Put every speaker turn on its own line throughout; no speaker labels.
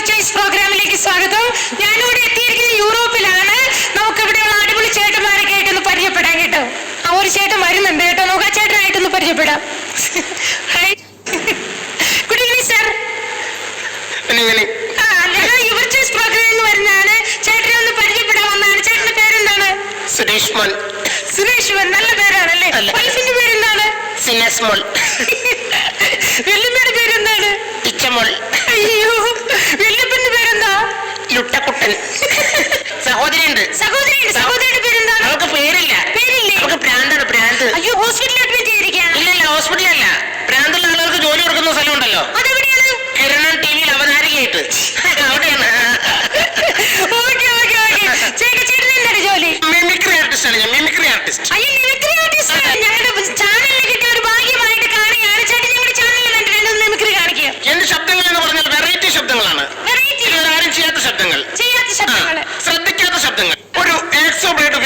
Your choice പ്രോഗ്രാമിലേക്ക് സ്വാഗതം. ഞാനിവിടെ എത്തിയിരിക്കുന്നത് യൂറോപ്പിലാണ്. നമുക്ക് ഇവിടെയുള്ള അടിപൊളി ചേട്ടന്മാരൊക്കെ ആയിട്ടൊന്ന് പരിചയപ്പെടാൻ കേട്ടോ. ആ ഒരു ചേട്ടൻ വരുന്നുണ്ട് കേട്ടോ. നമുക്ക് ആ ചേട്ടനായിട്ടൊന്ന് പരിചയപ്പെടാം. ഹായ് ഗുഡ് ഈവനിങ് സർ ഞങ്ങൾ യുവർ ചോയ്സ് പ്രോഗ്രാമിൽ വരുന്നതാണ്. ചേട്ടനെ ഒന്ന് പരിചയപ്പെടാൻ വന്നതാണ്. ചേട്ടന്റെ പേരെന്താണ്?
സുരേഷ് മോൾ
സുരേഷ് മോൻ നല്ല പേരാണല്ലേ. വൈഫിന്റെ പേരെന്താണ്?
സിനസ്
വെല്ലുമ്മയുടെ പേരെന്താണ് അയ്യോ വെല്ലുപ്പന്റെ പേരെന്താ
ലുട്ടക്കുട്ടൻ സഹോദരിയുണ്ട്.
സഹോദരി സഹോദരിയുടെ പേരെന്താണ്?
അവൾക്ക് പേരില്ല.
പേരില്ലേ?
അവൾക്ക് പ്രാന്താണ് പ്രാന്ത്.
അയ്യോ ഹോസ്പിറ്റലിൽ അഡ്മിറ്റ് ചെയ്തിരിക്കുകയാണ്
ഇല്ല ഇല്ല ഹോസ്പിറ്റലല്ല. പ്രാന്തുള്ള ആളുകൾക്ക് ജോലി കൊടുക്കുന്ന സ്ഥലമുണ്ടല്ലോ.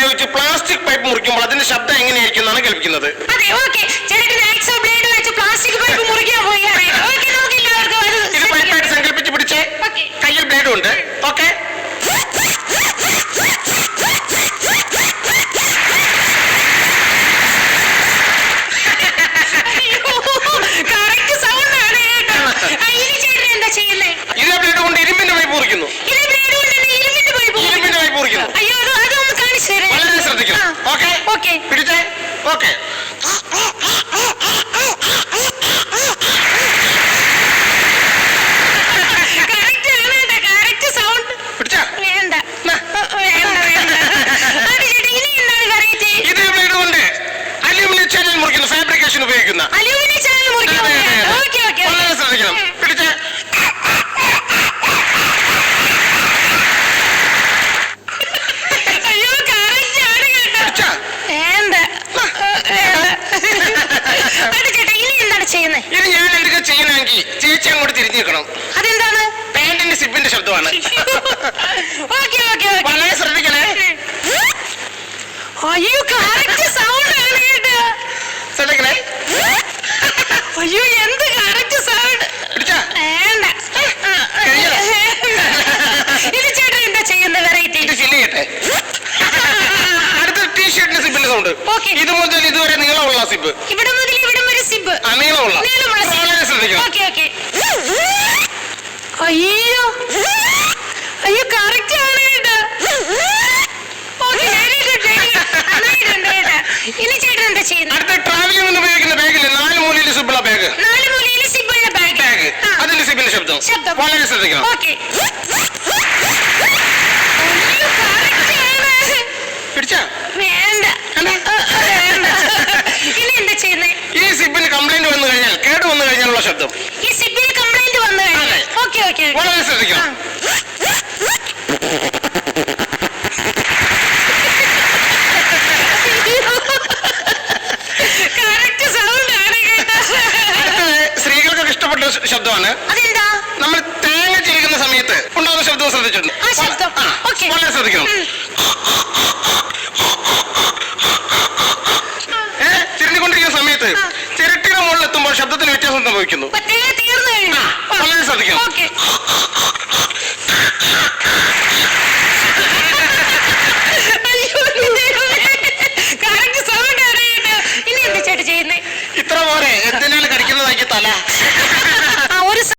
ഉപയോഗിച്ച് പ്ലാസ്റ്റിക് പൈപ്പ് മുറിക്കുമ്പോൾ അതിന്റെ ശബ്ദം എങ്ങനെയായിരിക്കും എന്നാണ് കേൾപ്പിക്കുന്നത്
അതെ ഓക്കെ ചേട്ടൻ ആക്സോ ബ്ലേഡ് വെച്ച് പ്ലാസ്റ്റിക് പൈപ്പ് മുറിക്കാൻ പോവുകയാണ് ഓക്കെ നമുക്ക് എല്ലാവർക്കും അത്
ഇത്
ശ്രദ്ധിക്കാം.
പൈപ്പായിട്ട് സങ്കല്പിച്ച് പിടിച്ചേ
ഓക്കെ
കയ്യിൽ ബ്ലേഡും ഉണ്ട് ഓക്കെ
കറക്റ്റ് സൗണ്ട് ആണ് കേട്ടോ ആ, ഇനി ചേട്ടൻ എന്താ ചെയ്യുന്നേ
ഇതേ ബ്ലേഡ് കൊണ്ട് ഇരുമ്പിന്റെ പൈപ്പ് മുറിക്കുന്നു
ഇത് ബ്ലേഡ് കൊണ്ട് തന്നെ ഇരുമ്പിന്റെ പൈപ്പ്
ഇരുമ്പിന്റെ പൈപ്പ് മുറിക്കുന്നു
അയ്യോ അത് അതൊന്ന് കാണിച്ചു തരാം
വളരെ ശ്രദ്ധിക്കണം ഓക്കെ
ഓക്കെ
പിടിച്ചേ ഓക്കെ
കറക്റ്റ് ആണ് കേട്ടോ കറക്റ്റ് സൗണ്ട്
പിടിച്ചാ
വേണ്ട വേണ്ട വേണ്ട അത് ചേട്ടാ ഇനി എന്താണ് വെറൈറ്റി
ഇതേ ബ്ലേഡ് കൊണ്ട് അലുമിനിയം ഫാബ്രിക്കേഷൻ ഉപയോഗിക്കുന്ന.
അലൂമിനിയം ചാനൽ
വളരെ ശ്രദ്ധിക്കണം പിടിച്ചേ
അയ്യോ കറക്റ്റ് ആണ് കേട്ടോ
പിടിച്ചാ
വേണ്ട വേണ്ട അത് ചേട്ടാ ഇനി എന്താണ് ചെയ്യുന്നത്
ഇനി ഞാൻ ചെയ്യണമെങ്കിൽ ചേച്ചി അങ്ങോട്ട് തിരിഞ്ഞു നിൽക്കണം.
അതെന്താണ്?
പാന്റിന്റെ സിബിന്റെ ശബ്ദമാണ്.
ഓക്കെ
വളരെ ശ്രദ്ധിക്കണേ.
അയ്യോ കറക്റ്റ് സൗണ്ട്
ശ്രദ്ധിക്കണേ.
അയ്യോ എന്ത് കറക്റ്റ് സൗണ്ട് വേണ്ട? ഇത് ചേട്ടൻ എന്താ ചെയ്യുന്ന വെറൈറ്റി
ഇത് ഫില്ല് ചെയ്യട്ടെ അടുത്ത ടീഷർട്ടിന്റെ സിബിന്റെ സൗണ്ട്. ഇത് മുതൽ ഇതുവരെ നീളമുള്ള സിബ്.
ഇവിടെ മുതൽ
ആ നീളമുള്ള
നീളമുള്ള
വളരെ ശ്രദ്ധിക്കണം.
Okay okay. അയ്യോ. അയ്യോ കറക്റ്റ് ആണ് കേട്ടോ ഇനി ചേട്ടൻ എന്താ ചെയ്യുന്നത്?
അടുത്ത ട്രാവലിംഗ് ഉപയോഗിക്കുന്ന ബാഗിൽ നാല് മൂലയിൽ സിബിള ബാഗ്
നാല് മൂലയിൽ സിബുള്ള ബാഗ്
ബാഗ് അതിന്റെ സിബിന്റെ ശബ്ദം.
ശബ്ദം.
വളരെ ശ്രദ്ധിക്കണം.
ഓക്കെ അയ്യോ കറക്റ്റ് ആണ്
പിടിച്ചാ
വേണ്ട വേണ്ട ഇനി എന്താ ചെയ്യുന്നത്
ഈ സിബിന് കംപ്ലൈന്റ് വന്നു കഴിഞ്ഞാൽ കേട് വന്നു കഴിഞ്ഞാലുള്ള ശബ്ദം.
ഈ സിഗ്നൽ കംപ്ലൈന്റ് വന്നു. ഓക്കെ ഓക്കെ
വളരെ ശ്രദ്ധിക്കണം. സ്ത്രീകൾക്കൊക്കെ ഇഷ്ടപ്പെട്ട ശബ്ദമാണ്.
അതെന്താ?
നമ്മൾ തേങ്ങ ചിരിക്കുന്ന സമയത്ത് ഉണ്ടാകുന്ന ശബ്ദം ശ്രദ്ധിച്ചിട്ടുണ്ട്. വളരെ ശ്രദ്ധിക്കണം. സംഭവിക്കുന്നു
തീർന്നു കഴിഞ്ഞു.
വളരെ